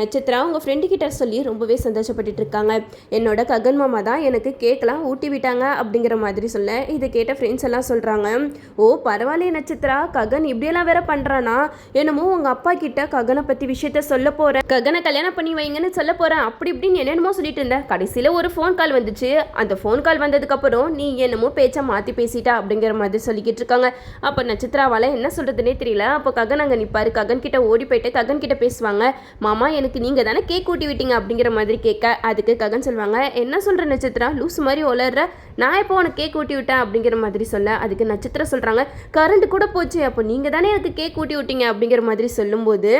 நட்சத்திரா உங்கள் ஃப்ரெண்டு கிட்ட சொல்லி ரொம்பவே சந்தோஷப்பட்டுட்டு இருக்காங்க என்னோட ககன் மாமா தான் எனக்கு கேக்கெலாம் ஊட்டி விட்டாங்க அப்படிங்கிற மாதிரி சொல்ல இதை கேட்ட ஃப்ரெண்ட்ஸ் எல்லாம் சொல்கிறாங்க ஓ பரவாயில்லையே நட்சத்திரா ககன் இப்படியெல்லாம் வேற பண்ணுறானா என்னமோ உங்கள் அப்பா கிட்ட ககனை பற்றி விஷயத்த சொல்ல போகிறேன் ககனை கல்யாணம் பண்ணி வைங்கன்னு சொல்ல போகிறேன் அப்படி இப்படின்னு என்னென்னமோ சொல்லிட்டு இருந்தேன் கடைசியில் ஒரு ஃபோன் கால் வந்துச்சு. அந்த ஃபோன் கால் வந்ததுக்கப்புறம் நீ என்னமோ பேச்சை மாற்றி பேசிட்டா அப்படிங்கிற மாதிரி சொல்லிக்கிட்டு இருக்காங்க அப்போ நட்சத்திராவால் என்ன சொல்கிறதுனே தெரியல. அப்போ ககன் அங்கே நிற்பார் ககன் கிட்ட ஓடி போயிட்டு ககன் கிட்ட பேசுவாங்க. மாமா எனக்கு நீங்கள் தானே கேக் கூட்டி விட்டீங்க அப்படிங்கிற மாதிரி கேட்க அதுக்கு ககன் சொல்லுவாங்க. என்ன சொல்கிற நட்சத்திரம் லூஸ் மாதிரி உளர்ற நான் இப்போ உனக்கு கேக் ஊட்டி விட்டேன் அப்படிங்கிற மாதிரி சொல்ல அதுக்கு நட்சத்திரம் சொல்கிறாங்க கரண்ட் கூட போச்சு அப்போ நீங்கள் தானே எனக்கு கேக் ஊட்டி விட்டீங்க அப்படிங்கிற மாதிரி சொல்லும்போது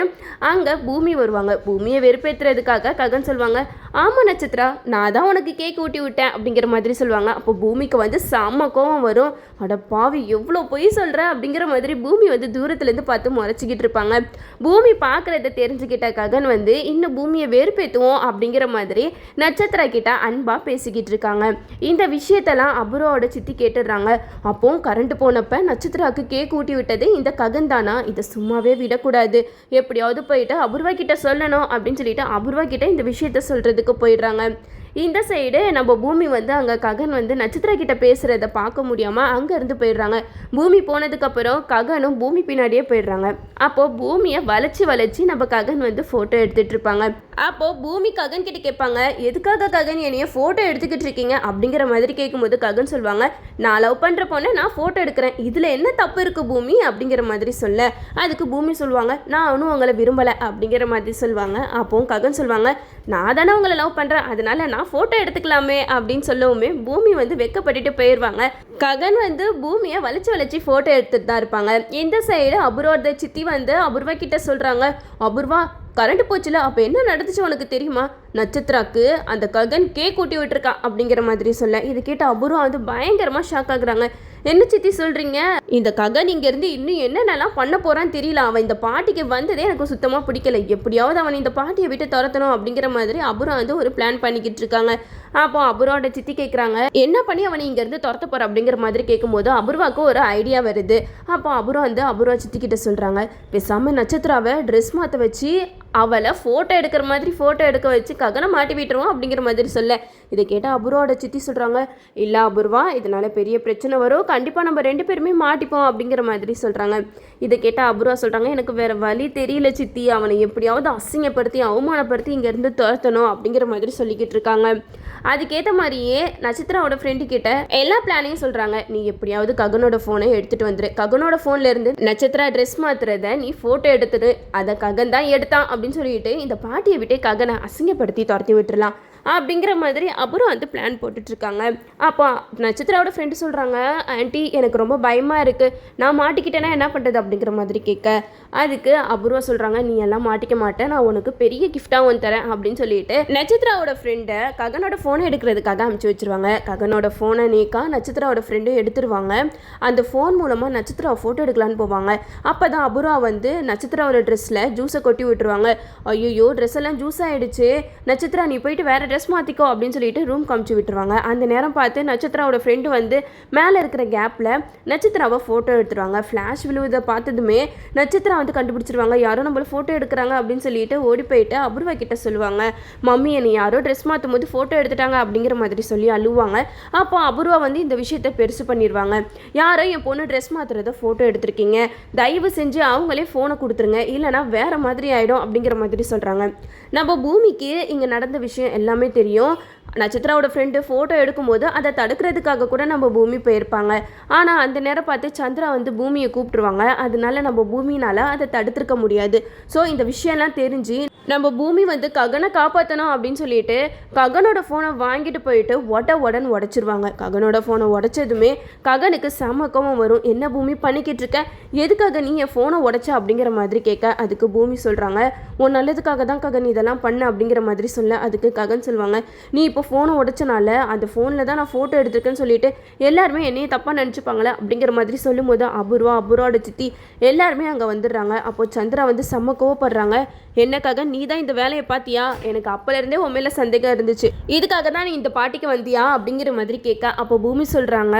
அங்கே பூமி வருவாங்க. பூமியை வெறுப்பேற்றுறதுக்காக ககன் சொல்லுவாங்க ஆமாம் நட்சத்திரா நான் தான் உனக்கு கேக் ஊட்டி விட்டேன் அப்படிங்கிற மாதிரி சொல்லுவாங்க அப்போ பூமிக்கு வந்து செம்ம கோவம் வரும். அட பாவி எவ்வளோ பொய் சொல்கிற அப்படிங்கிற மாதிரி பூமி வந்து தூரத்துலேருந்து பார்த்து முறைச்சிக்கிட்டு இருப்பாங்க. பூமி பார்க்குறத தெரிஞ்சுக்கிட்ட ககன் வந்து இன்னும் பூமியை வெறுப்பேற்றுவோம் அப்படிங்கிற மாதிரி நட்சத்திரா கிட்ட அன்பாக பேசிக்கிட்டு இருக்காங்க. இந்த விஷயத்தெல்லாம் அபுரோட சித்தி கேட்டுடுறாங்க. அப்போ கரண்ட் போனப்ப நட்சத்திராவுக்கு கேக் ஊட்டி விட்டது இந்த ககன் தானா? இதை சும்மாவே விடக்கூடாது. எப்படியாவது போயிட்டு அபூர்வா கிட்ட சொல்லணும் அப்படின்னு சொல்லிட்டு அபூர்வா கிட்ட இந்த விஷயத்த சொல்றதுக்கு போயிடுறாங்க. இந்த சைடு நம்ம பூமி வந்து அங்கே ககன் வந்து நட்சத்திர கிட்ட பேசுகிறத பார்க்க முடியாமல் அங்கேருந்து போயிடுறாங்க. பூமி போனதுக்கப்புறம் ககனும் பூமி பின்னாடியே போயிடுறாங்க. அப்போது பூமியை வளைச்சி வளைச்சி நம்ம ககன் வந்து ஃபோட்டோ எடுத்துகிட்டு இருப்பாங்க. அப்போது பூமி ககன் கிட்ட கேட்பாங்க எதுக்காக ககன் என்னைய ஃபோட்டோ எடுத்துக்கிட்டு இருக்கீங்க? அப்படிங்கிற மாதிரி கேட்கும்போது ககன் சொல்லுவாங்க நான் லவ் பண்ணுற பொண்ணை நான் ஃபோட்டோ எடுக்கிறேன். இதில் என்ன தப்பு இருக்குது பூமி? அப்படிங்கிற மாதிரி சொல்ல. அதுக்கு பூமி சொல்லுவாங்க நான் அவனும் உங்களை விரும்பலை. அப்படிங்கிற மாதிரி சொல்லுவாங்க அப்போ ககன் சொல்லுவாங்க நான் தானே உங்களை லவ் பண்ணுறேன் அதனால நான் ஃபோட்டோ எடுத்துக்கலாமே அப்படின்னு சொல்லவுமே பூமி வந்து வெக்கப்பட்டுட்டு போயிடுவாங்க ககன் வந்து பூமியை வளைச்சு வளைச்சு ஃபோட்டோ எடுத்துகிட்டு தான் இருப்பாங்க. இந்த சைடு அபூர்வோட சித்தி வந்து அபூர்வா கிட்ட சொல்கிறாங்க அபூர்வா கரண்ட் போச்சுல அப்போ என்ன நடந்துச்சு உனக்கு தெரியுமா? நட்சத்திராக்கு அந்த ககன் கேக் கூட்டி விட்டுருக்கான் அப்படிங்கிற மாதிரி சொல்ல. இது கேட்டு அபூர்வா வந்து பயங்கரமாக ஷாக் ஆகுறாங்க. என்ன சித்தி சொல்கிறீங்க இந்த ககன் இங்கேருந்து இன்னும் என்னென்னலாம் பண்ண போகிறான்னு தெரியல. அவன் இந்த பாட்டிக்கு வந்ததே எனக்கு சுத்தமாக பிடிக்கல. எப்படியாவது அவன் இந்த பாட்டியை விட்டு துரத்தணும் அப்படிங்கிற மாதிரி அபுரம் வந்து ஒரு பிளான் பண்ணிக்கிட்டு இருக்காங்க. அப்போ அபுரோட சித்தி கேட்குறாங்க என்ன பண்ணி அவனை இங்கேருந்து துரத்த போகிற அப்படிங்கிற மாதிரி கேட்கும்போது அபூர்வாவுக்கு ஒரு ஐடியா வருது. அப்போ அபுரம் வந்து அபூர்வா சித்தி கிட்ட சொல்கிறாங்க பேசாமல் நட்சத்திராவை ட்ரெஸ் மாற்ற வச்சு அவளை ஃபோட்டோ எடுக்கிற மாதிரி ஃபோட்டோ எடுக்க வச்சு ககனை மாட்டி விட்டுருவோம் அப்படிங்கிற மாதிரி சொல்ல. இதை கேட்டால் அபூர்வாவோட சித்தி சொல்கிறாங்க இல்லை அபூர்வா இதனால் பெரிய பிரச்சனை வரும். கண்டிப்பாக நம்ம ரெண்டு பேருமே மாட்டிப்போம் அப்படிங்கிற மாதிரி சொல்கிறாங்க இதை கேட்டால் அபூர்வா சொல்கிறாங்க எனக்கு வேறு வழி தெரியல சித்தி. அவனை எப்படியாவது அசிங்கப்படுத்தி அவமானப்படுத்தி இங்கேருந்து துரத்தணும் அப்படிங்கிற மாதிரி சொல்லிக்கிட்டு இருக்காங்க. அதுக்கேற்ற மாதிரியே நட்சத்திராவோட ஃப்ரெண்டு கிட்ட எல்லா பிளானையும் சொல்கிறாங்க நீ எப்படியாவது ககனோட ஃபோனை எடுத்துகிட்டு வந்துரு. ககனோட ஃபோன்ல இருந்து நட்சத்திரா ட்ரெஸ் மாத்துறத நீ ஃபோட்டோ எடுத்துட்டு அதை ககன் தான் எடுத்தான் அப்படின்னு சொல்லிட்டு இந்த பாட்டியை விட்டு ககனை அசிங்கப்படுத்தி துரத்தி விட்டுருலாம் அப்படிங்கிற மாதிரி அப்புறம் வந்து பிளான் போட்டுட்ருக்காங்க அப்போ நட்சத்திராவோட ஃப்ரெண்டு சொல்கிறாங்க ஆன்ட்டி எனக்கு ரொம்ப பயமாக இருக்குது நான் மாட்டிக்கிட்டேன்னா என்ன பண்ணுறது அப்படிங்கிற மாதிரி கேட்க. அதுக்கு அபூர்வா சொல்கிறாங்க நீ எல்லாம் மாட்டிக்க மாட்டேன் நான் உனக்கு பெரிய கிஃப்டாக ஒன்று தரேன். அப்படின்னு சொல்லிட்டு நட்சத்திராவோட ஃப்ரெண்டை ககனோட ஃபோன் ஃபோனை எடுக்கிறதுக்காக அமுச்சு வச்சுருவாங்க. ககனோட ஃபோனை நீக்கா நட்சத்திராவோட ஃப்ரெண்டும் எடுத்துருவாங்க. அந்த ஃபோன் மூலமாக நட்சத்திராவை ஃபோட்டோ எடுக்கலான்னு போவாங்க. அப்போ தான் அபுரா வந்து நட்சத்திராவோட ட்ரெஸ்ஸில் ஜூஸை கொட்டி விட்டுருவாங்க. ஐயோ ட்ரெஸ் எல்லாம் ஜூஸ் ஆகிடுச்சு நட்சத்திரா நீ போயிட்டு வேறு ட்ரெஸ் மாற்றிக்கோ அப்படின்னு சொல்லிட்டு ரூம் காமிச்சு விட்டுருவாங்க. அந்த நேரம் பார்த்து நட்சத்திராவோட ஃப்ரெண்டு வந்து மேலே இருக்கிற கேப்பில் நட்சத்திராவை ஃபோட்டோ எடுத்துருவாங்க. ஃப்ளாஷ் விழுவதை பார்த்ததுமே நட்சத்திரா வந்து கண்டுபிடிச்சிருவாங்க. யாரோ நம்மளை ஃபோட்டோ எடுக்கிறாங்க அப்படின்னு சொல்லிட்டு ஓடி போயிட்டு அபூர்வா கிட்ட சொல்லுவாங்க. மம்மி என்னை யாரோ ட்ரெஸ் மாற்றும் போது ஃபோட்டோ எடுத்துட்டாங்க அப்படிங்கிற மாதிரி சொல்லி அழுவாங்க. அப்போ அபூர்வா வந்து இந்த விஷயத்தை பெருசு பண்ணிடுவாங்க யாரோ என் பொண்ணு ட்ரெஸ் மாற்றுறத ஃபோட்டோ எடுத்திருக்கீங்க. தயவு செஞ்சு அவங்களே ஃபோனை கொடுத்துருங்க. இல்லைனா வேற மாதிரி ஆகிடும் அப்படிங்கிற மாதிரி சொல்கிறாங்க நம்ம பூமிக்கு இங்கே நடந்த விஷயம் எல்லாமே தெரியும். நட்சத்திராவோட ஃப்ரெண்டு ஃபோட்டோ எடுக்கும்போது அதை தடுக்கிறதுக்காக கூட நம்ம பூமி போயிருப்பாங்க. ஆனால் அந்த நேரம் பார்த்து சந்திரா வந்து பூமியை கூப்பிட்டுருவாங்க. அதனால நம்ம பூமினால் அதை தடுத்திருக்க முடியாது. ஸோ இந்த விஷயம்லாம் தெரிஞ்சு நம்ம பூமி வந்து ககனை காப்பாற்றணும் அப்படின்னு சொல்லிட்டு ககனோட ஃபோனை வாங்கிட்டு போயிட்டு உட உடன்னு உடச்சிருவாங்க. ககனோட ஃபோனை உடச்சதுமே ககனுக்கு செம கோவம் வரும். என்ன பூமி பண்ணிக்கிட்டு இருக்க? எதுக்காக நீ என் ஃபோனை உடச்ச? அப்படிங்கிற மாதிரி கேட்க அதுக்கு பூமி சொல்கிறாங்க உன் நல்லதுக்காக தான் ககன் இதெல்லாம் பண்ண அப்படிங்கிற மாதிரி சொல்ல அதுக்கு ககன் சொல்லுவாங்க நீ இப்போ ஃபோனை உடைச்சனால அந்த ஃபோனில் தான் நான் ஃபோட்டோ எடுத்திருக்கேன்னு சொல்லிட்டு எல்லாருமே என்னையும் தப்பாக நினச்சிப்பாங்களே? அப்படிங்கிற மாதிரி சொல்லும்போது அபூர்வா அபூர்வாவோட சித்தி எல்லாருமே அங்கே வந்துடுறாங்க. அப்போ சந்திரா வந்து செம்ம கோவப்படுறாங்க. என்னக்காக நீ தான் இந்த வேலையை பார்த்தியா? எனக்கு அப்போலேருந்தே உன் மேலே சந்தேகம் இருந்துச்சு. இதுக்காக தான் நீ இந்த பாட்டிக்கு வந்தியா அப்படிங்கிற மாதிரி கேட்க அப்போ பூமி சொல்கிறாங்க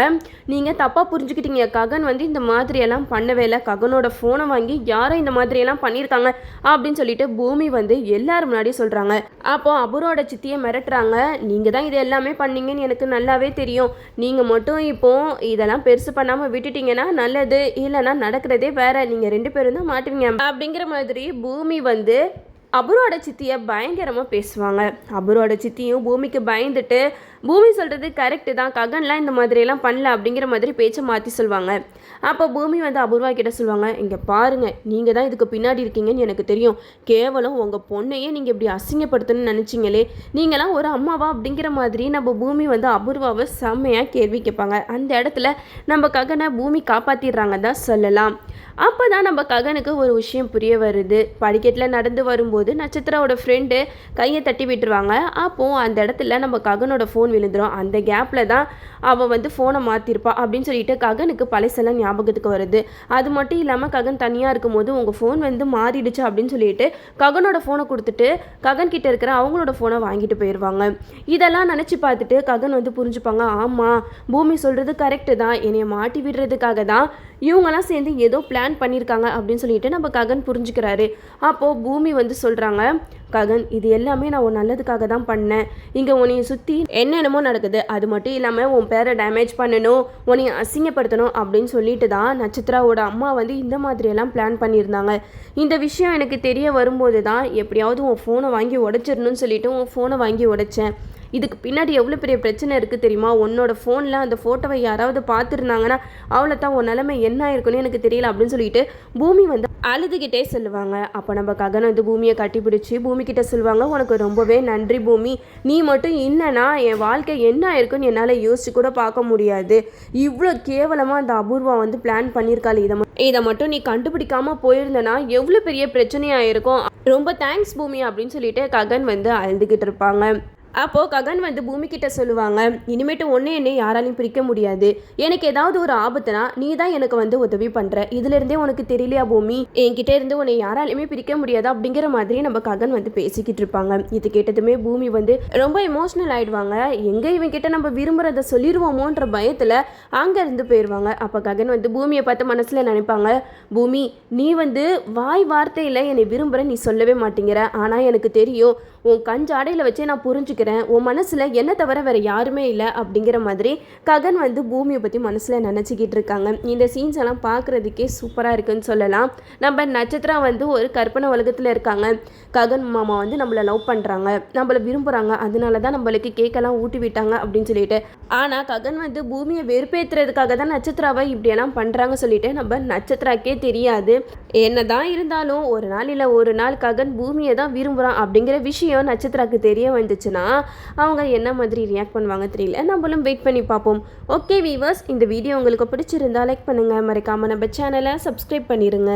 நீங்கள் தப்பாக புரிஞ்சுக்கிட்டீங்க ககன் வந்து இந்த மாதிரியெல்லாம் பண்ணவே இல்லை. ககனோட ஃபோனை வாங்கி யாரும் இந்த மாதிரியெல்லாம் பண்ணியிருக்காங்க அப்படின்னு சொல்லிட்டு பூமி வந்து எல்லாரும் முன்னாடியும் சொல்கிறாங்க அப்போ அபுரோட சித்தியை மிரட்டுறாங்க நீங்கள் தான் இது எல்லாமே பண்ணீங்கன்னு எனக்கு நல்லாவே தெரியும். நீங்கள் மட்டும் இப்போ இதெல்லாம் பெருசு பண்ணாமல் விட்டுட்டீங்கன்னா நல்லது. இல்லைன்னா நடக்கிறதே வேற. நீங்கள் ரெண்டு பேரும் தான் மாட்டுவீங்க. அப்படிங்கிற மாதிரி பூமி வந்து அபுரோட சித்தியை பயங்கரமாக பேசுவாங்க. அபுரோட சித்தியும் பூமிக்கு பயந்துட்டு பூமி சொல்கிறது கரெக்டு தான். ககன்லாம் இந்த மாதிரியெல்லாம் பண்ணல அப்படிங்கிற மாதிரி பேச்சை மாற்றி சொல்லுவாங்க அப்போ பூமி வந்து அபூர்வா கிட்ட சொல்லுவாங்க இங்கே பாருங்கள் நீங்கள் தான் இதுக்கு பின்னாடி இருக்கீங்கன்னு எனக்கு தெரியும். கேவலம் உங்கள் பொண்ணையே நீங்கள் இப்படி அசிங்கப்படுத்தணும்னு நினச்சிங்களே. நீங்களாம் ஒரு அம்மாவா? அப்படிங்கிற மாதிரி நம்ம பூமி வந்து அபூர்வாவை செம்மையாக கேள்வி கேட்பாங்க. அந்த இடத்துல நம்ம ககனை பூமி காப்பாற்றிடுறாங்க தான் சொல்லலாம். அப்போ தான் நம்ம ககனுக்கு ஒரு விஷயம் புரிய வருது. படிக்கட்டில் நடந்து வரும்போது நட்சத்திராவோட ஃப்ரெண்டு கையை தட்டி விட்டுருவாங்க. அப்போது அந்த இடத்துல நம்ம ககனோட ஃபோன் விழுந்துடும் அந்த கேப்பில் தான் அவள் வந்து ஃபோனை மாற்றிருப்பா அப்படின்னு சொல்லிட்டு ககனுக்கு பழசெல்லாம் ஞாபகத்துக்கு வருது. அது மட்டும் இல்லாமல் ககன் தனியாக இருக்கும்போது உங்கள் ஃபோன் வந்து மாறிடுச்சு அப்படின்னு சொல்லிட்டு ககனோட ஃபோனை கொடுத்துட்டு ககன் கிட்ட இருக்கிற அவங்களோட ஃபோனை வாங்கிட்டு போயிடுவாங்க இதெல்லாம் நினச்சி பார்த்துட்டு ககன் வந்து புரிஞ்சுப்பாங்க ஆமாம் பூமி சொல்கிறது கரெக்டு தான். என்னைய மாட்டி விடுறதுக்காக தான் இவங்கெல்லாம் சேர்ந்து ஏதோ பிளான் பண்ணியிருக்காங்க அப்படின்னு சொல்லிட்டு நம்ம ககன் புரிஞ்சுக்கிறாரு. அப்போது பூமி வந்து சொல்கிறாங்க ககன் இது எல்லாமே நான் உன் நல்லதுக்காக தான் பண்ணேன். இங்கே உன்னைய சுற்றி என்னென்னமோ நடக்குது. அது மட்டும் இல்லாமல் உன் பேரை டேமேஜ் பண்ணணும் உன்னைய அசிங்கப்படுத்தணும் அப்படின்னு சொல்லிட்டு தான் நட்சத்திராவோட அம்மா வந்து இந்த மாதிரியெல்லாம் பிளான் பண்ணியிருந்தாங்க. இந்த விஷயம் எனக்கு தெரிய வரும்போது தான் எப்படியாவது உன் ஃபோனை வாங்கி உடச்சிடணும்னு சொல்லிட்டு உன் ஃபோனை வாங்கி உடைச்சேன். இதுக்கு பின்னாடி எவ்வளோ பெரிய பிரச்சனை இருக்குது தெரியுமா? உன்னோட ஃபோனில் அந்த ஃபோட்டோவை யாராவது பார்த்துருந்தாங்கன்னா அவளை தான் உன் நிலைமை என்ன இருக்குன்னு எனக்கு தெரியல அப்படின்னு சொல்லிட்டு பூமி வந்து அழுதுகிட்டே சொல்லுவாங்க. அப்போ நம்ம ககன் வந்து பூமியை கட்டிப்பிடிச்சு பூமி கிட்ட சொல்லுவாங்க உனக்கு ரொம்பவே நன்றி பூமி. நீ மட்டும் இல்லைனா என் வாழ்க்கை என்ன ஆயிருக்குன்னு என்னால் யோசிச்சு கூட பார்க்க முடியாது. இவ்வளோ கேவலமாக அந்த அபூர்வா வந்து பிளான் பண்ணியிருக்காள். இதை இதை மட்டும் நீ கண்டுபிடிக்காம போயிருந்தனா எவ்வளோ பெரிய பிரச்சனையாக இருக்கும். ரொம்ப தேங்க்ஸ் பூமி அப்படின்னு சொல்லிட்டு ககன் வந்து அழுதுகிட்டு இருப்பாங்க. அப்போது ககன் வந்து பூமி கிட்ட சொல்லுவாங்க இனிமேட்டு ஒன்றே என்னை யாராலையும் பிரிக்க முடியாது. எனக்கு ஏதாவது ஒரு ஆபத்துனா நீ தான் எனக்கு வந்து உதவி பண்ணுற இதுலேருந்தே உனக்கு தெரியலையா பூமி? என்கிட்ட இருந்து உன்னை யாராலையுமே பிரிக்க முடியாது அப்படிங்கிற மாதிரி நம்ம ககன் வந்து பேசிக்கிட்டு இருப்பாங்க. இது கேட்டதுமே பூமி வந்து ரொம்ப எமோஷ்னல் ஆயிடுவாங்க. எங்கே இவன் கிட்ட நம்ம விரும்புகிறத சொல்லிடுவோமோன்ற பயத்தில் அங்கேருந்து போயிடுவாங்க அப்போ ககன் வந்து பூமியை பார்த்து மனசில் நினைப்பாங்க பூமி நீ வந்து வாய் வார்த்தையில் என்னை விரும்புகிற நீ சொல்லவே மாட்டேங்கிற. ஆனால் எனக்கு தெரியும் உன் கஞ்சாடையில் வச்சே நான் புரிஞ்சுக்கிறேன். உன் மனசில் என்ன தவிர வேறு யாருமே இல்லை அப்படிங்கிற மாதிரி ககன் வந்து பூமியை பற்றி மனசில் நினச்சிக்கிட்டு இருக்காங்க. இந்த சீன்ஸ் எல்லாம் பார்க்குறதுக்கே சூப்பராக இருக்குன்னு சொல்லலாம். நம்ம நட்சத்திரம் வந்து ஒரு கற்பனை உலகத்தில் இருக்காங்க. ககன் மாமா வந்து நம்மளை லவ் பண்ணுறாங்க நம்மளை விரும்புகிறாங்க அதனால தான் நம்மளுக்கு கேக்கெல்லாம் ஊட்டி விட்டாங்க அப்படின்னு சொல்லிட்டு. ஆனால் ககன் வந்து பூமியை வெறுப்பேற்றுறதுக்காக தான் நட்சத்திராவை இப்படியெல்லாம் பண்ணுறாங்க சொல்லிட்டு நம்ம நட்சத்திராக்கே தெரியாது. என்னதான் இருந்தாலும் ஒரு நாள் இல்லை ஒரு நாள் ககன் பூமியை தான் விரும்புகிறான் அப்படிங்கிற விஷயம் நட்சத்திராக்கு தெரிய வந்துச்சுன்னா அவங்க என்ன மாதிரி ரியாக்ட் பண்ணுவாங்க தெரியல. நம்மளும் வெயிட் பண்ணி பார்ப்போம். ஓகே வீவர்ஸ் இந்த வீடியோ உங்களுக்கு பிடிச்சிருந்தா லைக் பண்ணுங்கள் மறக்காமல் நம்ம சேனலை சப்ஸ்கிரைப் பண்ணிடுங்க